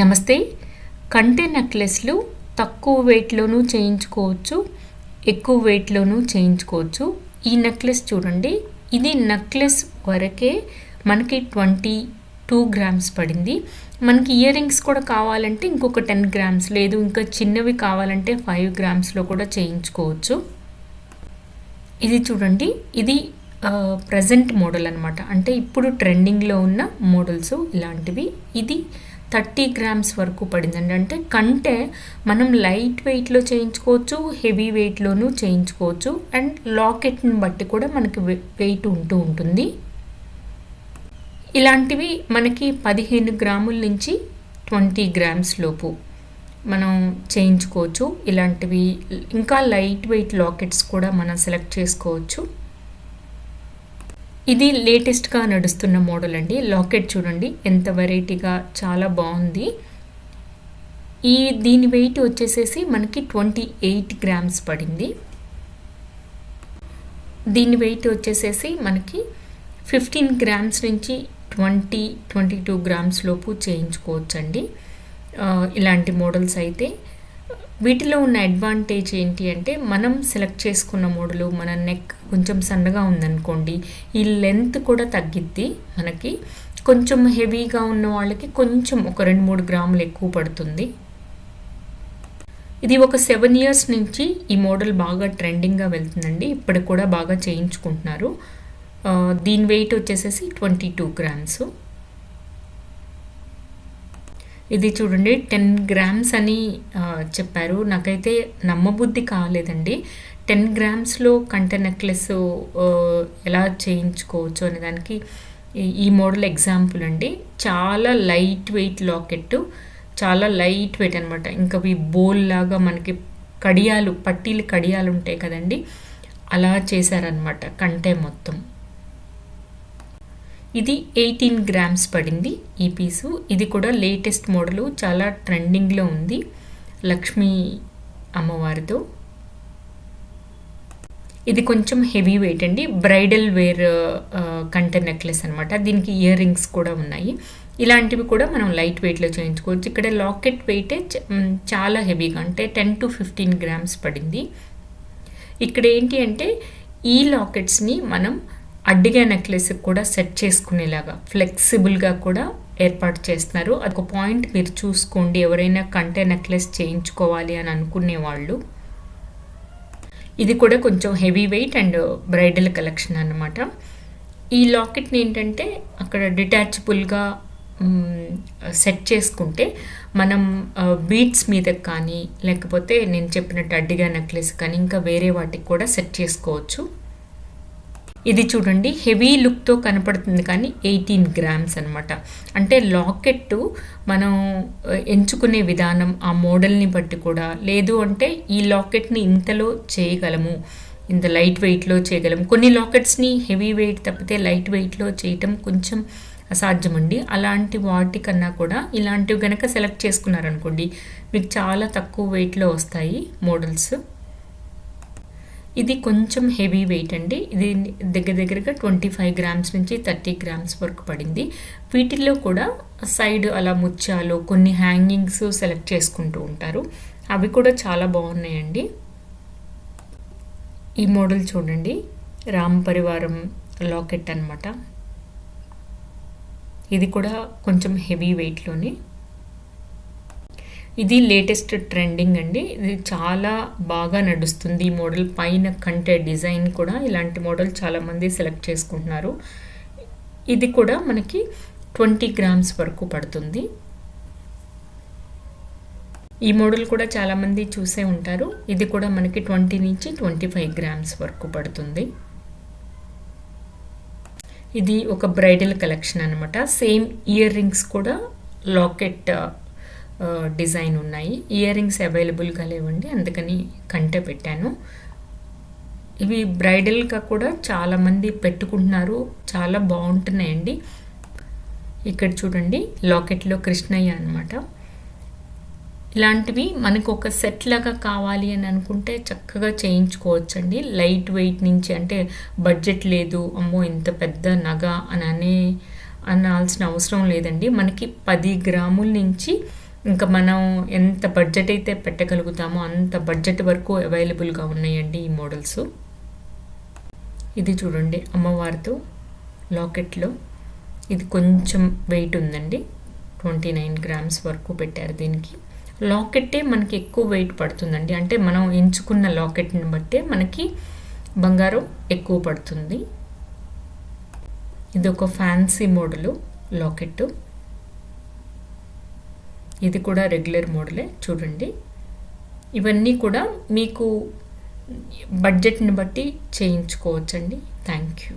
నమస్తే. కంటే నెక్లెస్లు తక్కువ వెయిట్లోనూ చేయించుకోవచ్చు ఎక్కువ వెయిట్లోనూ చేయించుకోవచ్చు. ఈ నెక్లెస్ చూడండి. ఇది నెక్లెస్ వరకే మనకి ట్వంటీ టూ గ్రామ్స్ పడింది. మనకి ఇయర్ రింగ్స్ కూడా కావాలంటే ఇంకొక టెన్ గ్రామ్స్ లేదు ఇంకా చిన్నవి కావాలంటే ఫైవ్ గ్రామ్స్లో కూడా చేయించుకోవచ్చు. ఇది చూడండి. ఇది ప్రజెంట్ మోడల్ అనమాట అంటే ఇప్పుడు ట్రెండింగ్లో ఉన్న మోడల్స్ ఇలాంటివి. ఇది థర్టీ గ్రామ్స్ వరకు పడిందండి. అంటే కంటే మనం లైట్ వెయిట్లో చేయించుకోవచ్చు హెవీ వెయిట్లోనూ చేయించుకోవచ్చు. అండ్ లాకెట్ని బట్టి కూడా మనకి వెయిట్ ఉంటూ ఉంటుంది. ఇలాంటివి మనకి పదిహేను గ్రాముల నుంచి ట్వంటీ గ్రామ్స్ లోపు మనం చేయించుకోవచ్చు. ఇలాంటివి ఇంకా లైట్ వెయిట్ లాకెట్స్ కూడా మనం సెలెక్ట్ చేసుకోవచ్చు. ఇది లేటెస్ట్గా నడుస్తున్న మోడల్ అండి. లాకెట్ చూడండి. ఎంత వెరైటీగా చాలా బాగుంది. ఈ దీని వెయిట్ వచ్చేసేసి మనకి ట్వంటీ ఎయిట్ గ్రామ్స్ పడింది. దీని వెయిట్ వచ్చేసేసి మనకి ఫిఫ్టీన్ గ్రామ్స్ నుంచి ట్వంటీ ట్వంటీ టూ గ్రామ్స్ లోపు చేయించుకోవచ్చండి. ఇలాంటి మోడల్స్ అయితే వీటిలో ఉన్న అడ్వాంటేజ్ ఏంటి అంటే మనం సెలెక్ట్ చేసుకున్న మోడలు మన నెక్ కొంచెం సన్నగా ఉందనుకోండి ఈ లెంత్ కూడా తగ్గిద్ది మనకి. కొంచెం హెవీగా ఉన్న వాళ్ళకి కొంచెం ఒక రెండు మూడు గ్రాములు ఎక్కువ పడుతుంది. ఇది ఒక సెవెన్ ఇయర్స్ నుంచి ఈ మోడల్ బాగా ట్రెండింగ్గా వెళ్తుందండి. ఇప్పటికి కూడా బాగా చేయించుకుంటున్నారు. దీని వెయిట్ వచ్చేసేసి ట్వంటీ టూ గ్రామ్స్ ఇది చూడండి టెన్ గ్రామ్స్ అని చెప్పారు. నాకైతే నమ్మబుద్ధి కాలేదండి. టెన్ గ్రామ్స్లో కంటె నెక్లెస్ ఎలా చేయించుకోవచ్చు అనే దానికి ఈ మోడల్ ఎగ్జాంపుల్ అండి. చాలా లైట్ వెయిట్ లాకెట్ చాలా లైట్ వెయిట్ అనమాట ఇంకా ఈ బోల్ లాగా మనకి కడియాలు పట్టీలు కడియాలు ఉంటాయి కదండి. అలా చేశారనమాట కంటే మొత్తం. ఇది ఎయిటీన్ గ్రామ్స్ పడింది ఈ పీసు. ఇది కూడా లేటెస్ట్ మోడలు చాలా ట్రెండింగ్లో ఉంది. లక్ష్మీ అమ్మవారితో. ఇది కొంచెం హెవీ వెయిట్ అండి. బ్రైడల్ వేర్ కంటె నెక్లెస్ అనమాట దీనికి ఇయర్ రింగ్స్ కూడా ఉన్నాయి. ఇలాంటివి కూడా మనం లైట్ వెయిట్లో చేయించుకోవచ్చు. ఇక్కడ లాకెట్ వెయిటే చాలా హెవీగా అంటే టెన్ టు ఫిఫ్టీన్ గ్రామ్స్ పడింది. ఇక్కడ ఏంటి అంటే ఈ లాకెట్స్ని మనం అడ్డిగా నెక్లెస్కి కూడా సెట్ చేసుకునేలాగా ఫ్లెక్సిబుల్గా కూడా ఏర్పాటు చేస్తున్నారు. అదొక పాయింట్ మీరు చూసుకోండి. ఎవరైనా కంటే నెక్లెస్ చేయించుకోవాలి అని అనుకునే వాళ్ళు ఇది కూడా కొంచెం heavy weight and bridal collection అనమాట ఈ లాకెట్ని ఏంటంటే అక్కడ డిటాచబుల్గా సెట్ చేసుకుంటే మనం బీట్స్ మీద కానీ లేకపోతే నేను చెప్పినట్టు అడ్డిగా నెక్లెస్ కానీ ఇంకా వేరే వాటికి కూడా సెట్ చేసుకోవచ్చు. ఇది చూడండి హెవీ లుక్తో కనపడుతుంది కానీ ఎయిటీన్ గ్రామ్స్ అనమాట అంటే లాకెట్ మనం ఎంచుకునే విధానం ఆ మోడల్ని బట్టి కూడా. లేదు అంటే ఈ లాకెట్ని ఇంతలో చేయగలము. ఇంత లైట్ వెయిట్లో చేయగలము. కొన్ని లాకెట్స్ని హెవీ వెయిట్ తప్పితే లైట్ వెయిట్లో చేయటం కొంచెం అసాధ్యమండి. అలాంటి వాటికన్నా కూడా ఇలాంటివి కనుక సెలెక్ట్ చేసుకున్నారనుకోండి మీకు చాలా తక్కువ వెయిట్లో వస్తాయి మోడల్స్. ఇది కొంచెం హెవీ వెయిట్ అండి. ఇది దగ్గర దగ్గరగా ట్వంటీ ఫైవ్ గ్రామ్స్ నుంచి థర్టీ గ్రామ్స్ వరకు పడింది. వీటిల్లో కూడా సైడ్ అలా ముత్యాలు కొన్ని హ్యాంగింగ్స్ సెలెక్ట్ చేసుకుంటూ ఉంటారు. అవి కూడా చాలా బాగున్నాయండి. ఈ మోడల్ చూడండి. రామ్ పరివారం లాకెట్ అనమాట ఇది కూడా కొంచెం హెవీ వెయిట్లోనే. ఇది లేటెస్ట్ ట్రెండింగ్ అండి. ఇది చాలా బాగా నడుస్తుంది ఈ మోడల్. పైన కంటే డిజైన్ కూడా ఇలాంటి మోడల్ చాలామంది సెలెక్ట్ చేసుకుంటున్నారు. ఇది కూడా మనకి ట్వంటీ గ్రామ్స్ వరకు పడుతుంది. ఈ మోడల్ కూడా చాలామంది చూసే ఉంటారు. ఇది కూడా మనకి ట్వంటీ నుంచి ట్వంటీ ఫైవ్ గ్రామ్స్ వరకు పడుతుంది. ఇది ఒక బ్రైడల్ కలెక్షన్ అనమాట సేమ్ ఇయర్ రింగ్స్ కూడా లాకెట్ డిజైన్ ఉన్నాయి. ఇయర్ రింగ్స్ అవైలబుల్గా లేవండి. అందుకని కంటే పెట్టాను. ఇవి బ్రైడల్గా కూడా చాలామంది పెట్టుకుంటున్నారు. చాలా బాగుంటున్నాయండి. ఇక్కడ చూడండి లాకెట్లో కృష్ణయ్య అనమాట ఇలాంటివి మనకు ఒక సెట్ లాగా కావాలి అని అనుకుంటే చక్కగా చేయించుకోవచ్చండి. లైట్ వెయిట్ నుంచి అంటే బడ్జెట్ లేదు అమ్మో ఇంత పెద్ద నగ అని అనే అనాల్సిన అవసరం లేదండి. మనకి పది గ్రాముల నుంచి ఇంకా మనం ఎంత బడ్జెట్ అయితే పెట్టగలుగుతామో అంత బడ్జెట్ వరకు అవైలబుల్గా ఉన్నాయండి ఈ మోడల్స్ ఇది చూడండి అమ్మవారితో లాకెట్లో. ఇది కొంచెం వెయిట్ ఉందండి. ట్వంటీ నైన్ గ్రామ్స్ వరకు పెట్టారు దీనికి. లాకెట్టే మనకి ఎక్కువ వెయిట్ పడుతుందండి. అంటే మనం ఎంచుకున్న లాకెట్ని బట్టే మనకి బంగారం ఎక్కువ పడుతుంది. ఇది ఒక ఫ్యాన్సీ మోడలు లాకెట్టు. ఇది కూడా రెగ్యులర్ మోడలే చూడండి. ఇవన్నీ కూడా మీకు బడ్జెట్ని బట్టి చేయించుకోవచ్చండి. Thank you.